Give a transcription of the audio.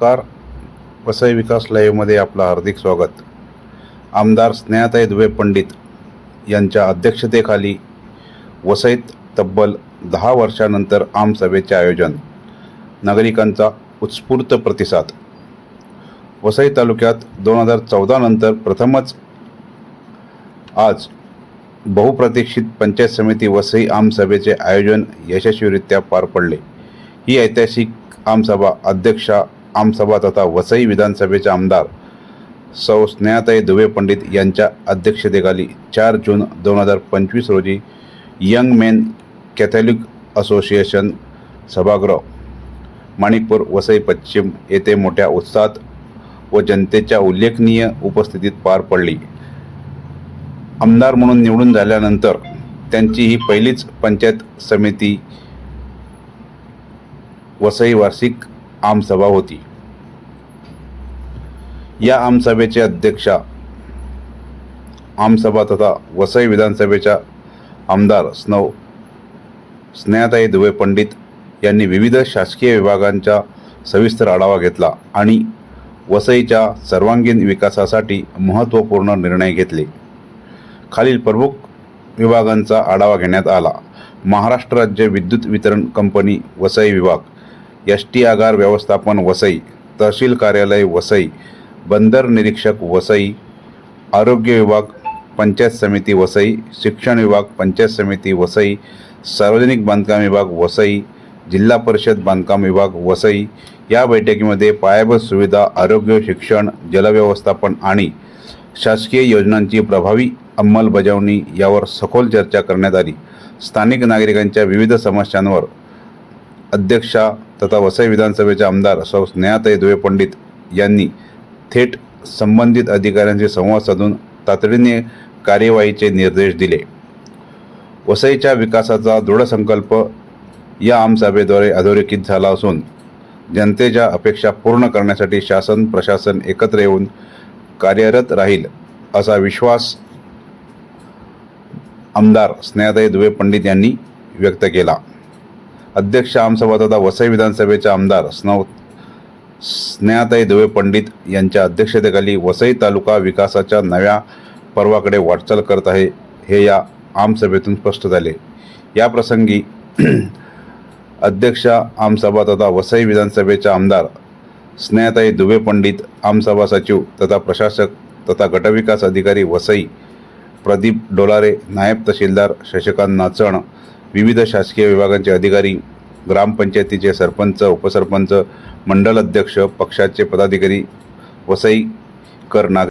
Car Vasai विकास लाईव्हमध्ये आपलं हार्दिक स्वागत. आमदार स्नेहाताई दुबे पंडित यांच्या अध्यक्षतेखाली वसईत तब्बल दहा वर्षानंतर आमसभेचे आयोजन नागरिकांचा उत्स्फूर्त प्रतिसाद. वसई तालुक्यात दोन हजार चौदा नंतर प्रथमच आज बहुप्रतीक्षित पंचायत समिती वसई आमसभेचे आयोजन यशस्वीरित्या पार पडले. ही ऐतिहासिक आमसभा अध्यक्षा आमसभा तथा वसई विधानसभेचे आमदार सौ स्नेहाताई दुबे पंडित यांच्या अध्यक्षतेखाली चार जून दोन हजार पंचवीस रोजी यंग मेन कॅथॉलिक असोसिएशन सभागृह माणिकपूर वसई पश्चिम येथे मोठ्या उत्साहात व जनतेच्या उल्लेखनीय उपस्थितीत पार पडली. आमदार म्हणून निवडून झाल्यानंतर त्यांची ही पहिलीच पंचायत समिती वसई वार्षिक आमसभा होती. या आमसभेचे अध्यक्षा आमसभा तथा वसई विधानसभेच्या आमदार स्नव स्नेहाताई दुबे पंडित यांनी विविध शासकीय विभागांचा सविस्तर आढावा घेतला आणि वसईच्या सर्वांगीण विकासासाठी महत्त्वपूर्ण निर्णय घेतले. खालील प्रमुख विभागांचा आढावा घेण्यात आला. महाराष्ट्र राज्य विद्युत वितरण कंपनी वसई विभाग एस टी आगार व्यवस्थापन वसई तहसील कार्यालय वसई बंदर निरीक्षक वसई आरोग्य विभाग पंचायत समिती वसई शिक्षण विभाग पंचायत समिती वसई सार्वजनिक बांधकाम विभाग वसई जिल्हा परिषद बांधकाम विभाग वसई या बैठकीमध्ये पायाभूत सुविधा आरोग्य शिक्षण जलव्यवस्थापन आणि शासकीय योजनांची प्रभावी अंमलबजावणी यावर सखोल चर्चा करण्यात आली. स्थानिक नागरिकांच्या विविध समस्यांवर अध्यक्षा तथा वसई विधानसभेचे आमदार सौ स्नेहाताई दुवे पंडित यांनी थेट संबंधित अधिकाऱ्यांशी संवाद साधून तातडीने कार्यवाहीचे निर्देश दिले. वसईच्या विकासाचा दृढ संकल्प या आमसभेद्वारे अधोरेखित झाला असून जनतेच्या अपेक्षा पूर्ण करण्यासाठी शासन प्रशासन एकत्र येऊन कार्यरत राहील असा विश्वास आमदार स्नेहाताई दुवे पंडित यांनी व्यक्त केला. अध्यक्ष आमसभा तथा वसई विधानसभेचे आमदार स्नव स्नेहाताई दुवे पंडित यांच्या अध्यक्षतेखाली वसई तालुका विकासाच्या नव्या पर्वाकडे वाटचाल करत आहे हे या आमसभेतून स्पष्ट झाले. या प्रसंगी अध्यक्ष आमसभा तथा वसई विधानसभेचे आमदार स्नेहाताई दुबे पंडित आमसभा सचिव तथा प्रशासक तथा गटविकास अधिकारी वसई प्रदीप डोलारे नायब तहसीलदार शशिकांत नाचण विविध शासकीय विभागांचे अधिकारी ग्रामपंचायतीचे सरपंच उपसरपंच मंडल अध्यक्ष पक्षाचे पदाधिकारी वसईकर नागरिक